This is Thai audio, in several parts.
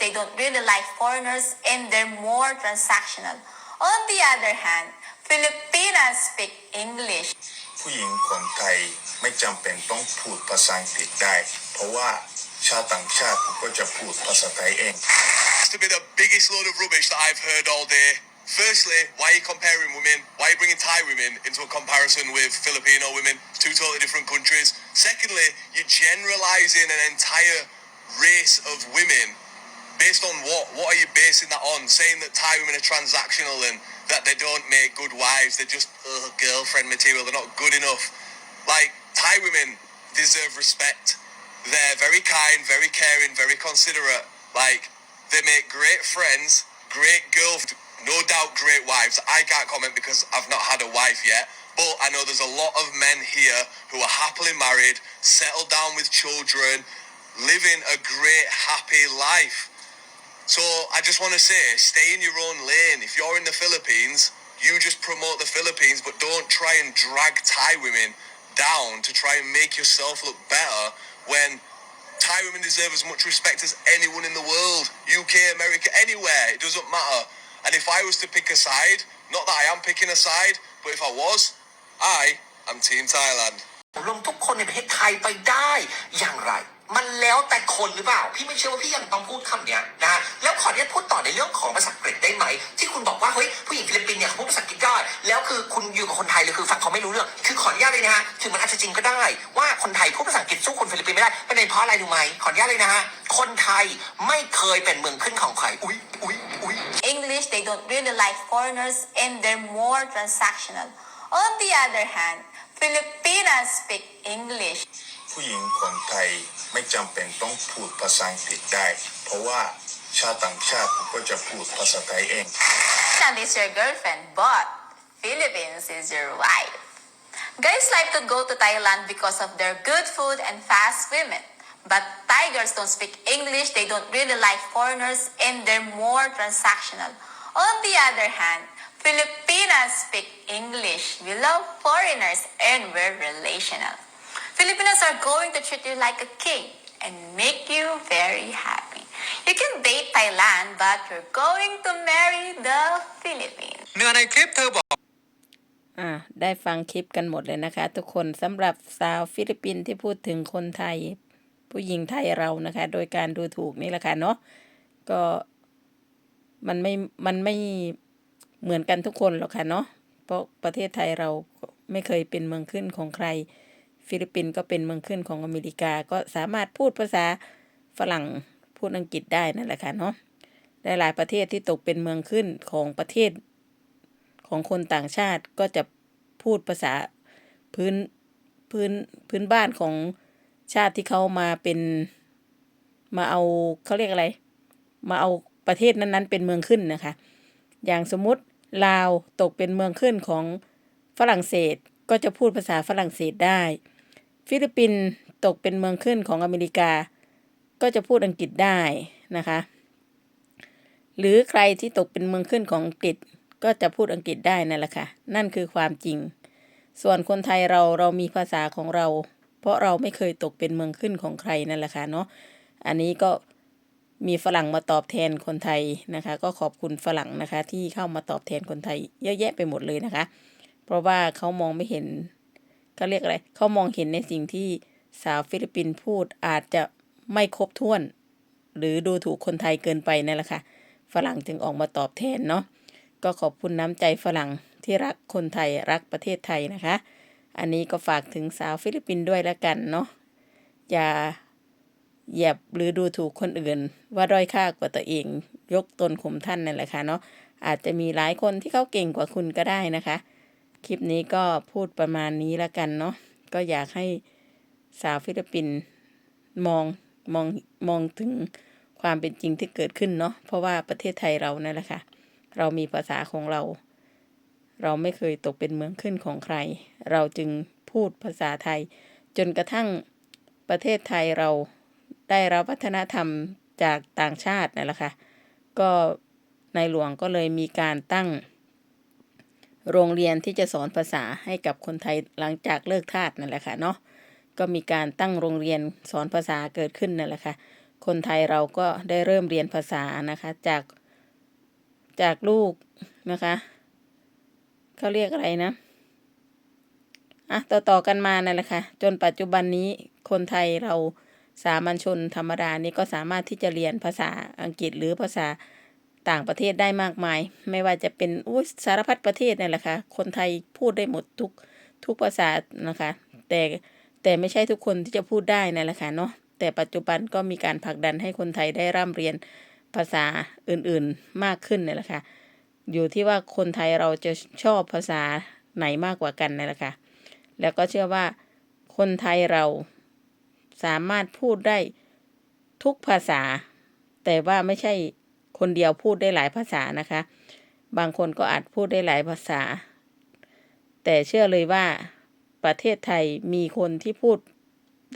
they don't really like foreigners and they're more transactional. On the other hand, Filipinas speak English. ผู้หญิงคนไทยไม่จำเป็นต้องพูดภาษาอังกฤษได้ เพราะว่าชาติต่างชาติก็จะพูดภาษาไทยเอง to be the biggest load of rubbish that I've heard all day. Firstly, why are you comparing women? Why are you bringing Thai women into a comparison with Filipino women? Two totally different countries. Secondly, you're generalizing an entire race of women based on what? What are you basing that on? Saying that Thai women are transactional and that they don't make good wives, they're just girlfriend material, they're not good enough. Like, Thai women deserve respect. They're very kind, very caring, very considerate. Like, they make great friends, great girls, no doubt great wives. I can't comment because I've not had a wife yet. But I know there's a lot of men here who are happily married, settled down with children, living a great, happy life. So I just want to say, stay in your own lane. If you're in the Philippines, you just promote the Philippines, but don't try and drag Thai women down to try and make yourself look better when Thai women deserve as much respect as anyone in the world. UK, America, anywhere. It doesn't matter. And if I was to pick a side, not that I am picking a side, but if I was, I am Team Thailand. รวมทุกคนในประเทศไทยไปได้อย่างไร มันแล้วแต่คนหรือเปล่า พี่ไม่เชื่อว่าพี่ยังต้องพูดคำเนี้ยนะ ราะอะไรรู้ไหมขออนุญาตเลยนะฮะ คนไทยไม่เคยเป็นเมืองขึ้นของใคร อุ้ยอุ้ยอุ้ย English, they don't really like foreigners and they're more transactional. On the other hand, Filipinas speak English. ผู้หญิงคนไทยไม่จำเป็นต้องพูดภาษาอังกฤษได้ เพราะว่าชาติต่างชาติก็จะพูดภาษาไทยเอง Thailand is your girlfriend, but Philippines is your wife. Guys like to go to Thailand because of their good food and fast women. But Tigers don't speak English, they don't really like foreigners, and they're more transactional. On the other hand, Filipinas speak English. We love foreigners and we're relational. Filipinos are going to treat you like a king and make you very happy. You can date Thailand, but you're going to marry the Philippines. เนื้อในคลิปเธอบอก อ่าได้ฟังคลิปกันหมดเลยนะคะ ทุกคนสำหรับสาวฟิลิปปินส์ที่พูดถึงคนไทย ผู้หญิงไทยเรานะคะ โดยการดูถูกนี่แหละค่ะเนาะก็มันไม่มันไม่เหมือนกันทุกคนหรอกค่ะเนาะเพราะประเทศไทยเราไม่เคยเป็นเมืองขึ้นของใคร ฟิลิปปินส์ก็เป็นเมืองขึ้นของอเมริกา ก็สามารถพูดภาษาฝรั่งพูดอังกฤษได้นั่นแหละค่ะเนาะหลายๆประเทศที่ตกเป็นเมืองขึ้นของประเทศของคนต่างชาติก็จะพูดภาษาพื้นพื้นพื้นบ้านของ ชาติที่เขามาเป็นมาเอาเขาเรียกอะไร มาเอาประเทศนั้นๆ เป็นเมืองขึ้นนะคะ อย่างสมมุติลาวตกเป็นเมืองขึ้นของฝรั่งเศสก็จะพูดภาษาฝรั่งเศสได้ ฟิลิปปินส์ตกเป็นเมืองขึ้นของอเมริกา ก็จะพูดอังกฤษได้นะคะ หรือใครที่ตกเป็นเมืองขึ้นของอังกฤษก็จะพูดอังกฤษได้นั่นแหละค่ะนั่นคือความจริง ส่วนคนไทยเราเรามีภาษาของเรา เพราะเราไม่เคยตกเป็นเมืองขึ้นของใครนั่นแหละค่ะเนาะอันนี้ก็มีฝรั่งมาตอบแทนคนไทยนะคะ ก็ขอบคุณฝรั่งนะคะ ที่เข้ามาตอบแทนคนไทย เยอะแยะไปหมดเลยนะคะ เพราะว่าเขามองไม่เห็นเขาเรียกอะไรเขามองเห็นในสิ่งที่สาวฟิลิปปินส์พูดอาจจะไม่ครบถ้วน หรือดูถูกคนไทยเกินไปนั่นแหละค่ะฝรั่งจึงออกมาตอบแทนเนาะก็ขอบคุณน้ำใจฝรั่งที่รักคนไทยรักประเทศไทยนะคะ อันนี้ก็ฝากถึงสาวฟิลิปปินส์ด้วยละกันเนาะอย่าเหยียบหรือดูถูกคนอื่น ว่าด้อยค่ากว่าตัวเอง ยกตนข่มท่านนั่นแหละค่ะเนาะอาจจะมีหลายคนที่เขาเก่งกว่าคุณก็ได้นะคะ คลิปนี้ก็พูดประมาณนี้ละกันเนาะก็อยากให้สาวฟิลิปปินส์มองมองมองถึงความเป็นจริงที่เกิดขึ้นเนาะเพราะว่าประเทศไทยเรานั่นแหละค่ะ เรามีภาษาของเรา เราไม่เคยตกเป็นเมืองขึ้นของใคร เราจึงพูดภาษาไทย จนกระทั่งประเทศไทยเราได้รับวัฒนธรรมจากต่างชาตินั่นแหละค่ะก็ในหลวงก็เลยมีการตั้ง โรงเรียนที่จะสอนภาษาให้กับคนไทยหลังจากเลิกทาสนั่นแหละค่ะเนาะก็มีการตั้งโรงเรียนสอนภาษาเกิดขึ้นนั่นแหละค่ะคนไทยเราก็ได้เริ่มเรียนภาษานะคะจากจากลูกนะคะ เขาเรียกอะไรนะอะต่อต่อกันมานั่นแหละค่ะ จนปัจจุบันนี้คนไทยเราสามัญชนธรรมดานี่ก็สามารถที่จะเรียนภาษาอังกฤษหรือภาษาต่างประเทศได้มากมาย ไม่ว่าจะเป็นอุ้ยสารพัดประเทศนั่นแหละค่ะ คนไทยพูดได้หมดทุกทุกภาษานะคะ แต่แต่ไม่ใช่ทุกคนที่จะพูดได้นั่นแหละค่ะเนาะแต่ปัจจุบันก็มีการผลักดันให้คนไทยได้ร่ำเรียนภาษาอื่นๆมากขึ้นนั่นแหละค่ะ อยู่ที่ว่าคนไทยเราจะชอบภาษาไหนมากกว่ากันนั่แหละค่ะแล้วก็เชื่อว่าคนไทยเราสามารถพูดได้ทุกภาษา แต่ว่าไม่ใช่คนเดียวพูดได้หลายภาษานะคะ บางคนก็อาจพูดได้หลายภาษา แต่เชื่อเลยว่าประเทศไทยมีคนที่พูด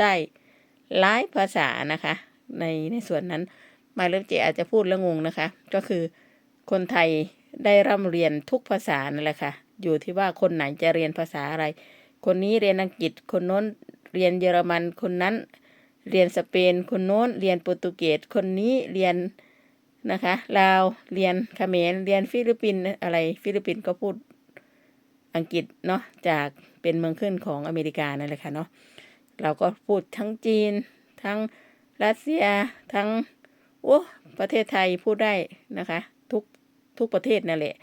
ได้หลายภาษานะคะ ในในส่วนนั้นมาเลิฟเจอาจจะพูดแล้วงงนะคะ ก็คือคนไทย ได้ร่ำเรียนทุกภาษานั่นแหละค่ะ อยู่ที่ว่าคนไหนจะเรียนภาษาอะไร คนนี้เรียนอังกฤษ คนโน้นเรียนเยอรมัน คนนั้นเรียนสเปน คนโน้นเรียนโปรตุเกส คนนี้เรียนนะคะลาว เรียนเขมร เรียนฟิลิปปินส์อะไร ฟิลิปปินส์ก็พูดอังกฤษเนาะ จากเป็นเมืองขึ้นของอเมริกานั่นแหละค่ะเนาะ เราก็พูดทั้งจีน ทั้งรัสเซีย ทั้งโอ้ประเทศไทยพูดได้นะคะ ทุก ทุกประเทศนั่นแหละ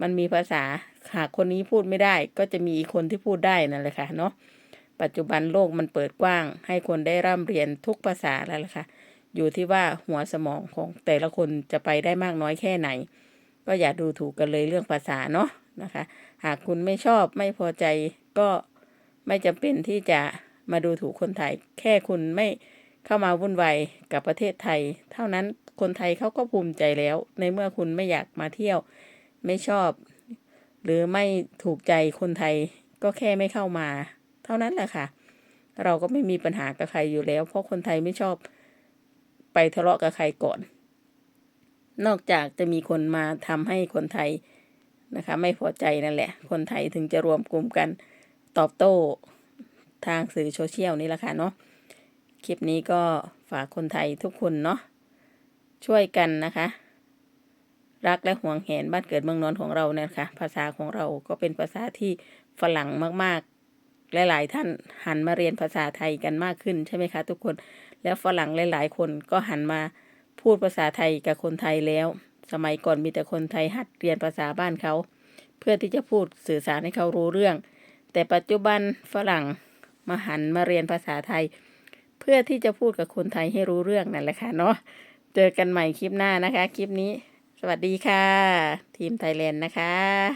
มันมีภาษาหากคนนี้พูดไม่ได้ ก็จะมีอีกคนที่พูดได้นั่นแหละค่ะเนาะปัจจุบันโลกมันเปิดกว้าง ให้คนได้ร่ำเรียนทุกภาษาแล้วล่ะค่ะ อยู่ที่ว่าหัวสมองของแต่ละคนจะไปได้มากน้อยแค่ไหน ก็อย่าดูถูกกันเลยเรื่องภาษาเนาะนะคะ หากคุณไม่ชอบไม่พอใจก็ไม่จำเป็นที่จะมาดูถูกคนไทยแค่คุณไม่ เข้ามาวุ่นวายกับประเทศไทย เท่านั้นคนไทยเขาก็ภูมิใจแล้ว ในเมื่อคุณไม่อยากมาเที่ยว ไม่ชอบ หรือไม่ถูกใจคนไทยก็แค่ไม่เข้ามา เท่านั้นแหละค่ะ เราก็ไม่มีปัญหากับใครอยู่แล้ว เพราะคนไทยไม่ชอบไปทะเลาะกับใครก่อน นอกจากจะมีคนมาทำให้คนไทยนะคะ ไม่พอใจนั่นแหละ คนไทยถึงจะรวมกลุ่มกันตอบโต้ทางสื่อโซเชียลนี่แหละค่ะเนาะ คลิปนี้ก็ฝากคนไทยทุกคนเนาะช่วยกันนะคะ รักและห่วงแหนบ้านเกิดเมืองนอนของเราเนี่ยค่ะ ภาษาของเราก็เป็นภาษาที่ฝรั่งมากๆ หลายๆท่านหันมาเรียนภาษาไทยกันมากขึ้นใช่ไหมคะ ทุกคนแล้วฝรั่งหลาย ๆ คนก็หันมาพูดภาษาไทยกับคนไทยแล้ว สมัยก่อนมีแต่คนไทยหัดเรียนภาษาบ้านเขา เพื่อที่จะพูดสื่อสารให้เขารู้เรื่อง แต่ปัจจุบันฝรั่งมาหันมาเรียนภาษาไทย เพื่อที่จะพูดกับคนไทยให้รู้เรื่องนั่นแหละค่ะเนาะเจอกันใหม่คลิปหน้านะคะ คลิปนี้ สวัสดีค่ะ ทีมไทยแลนด์นะคะ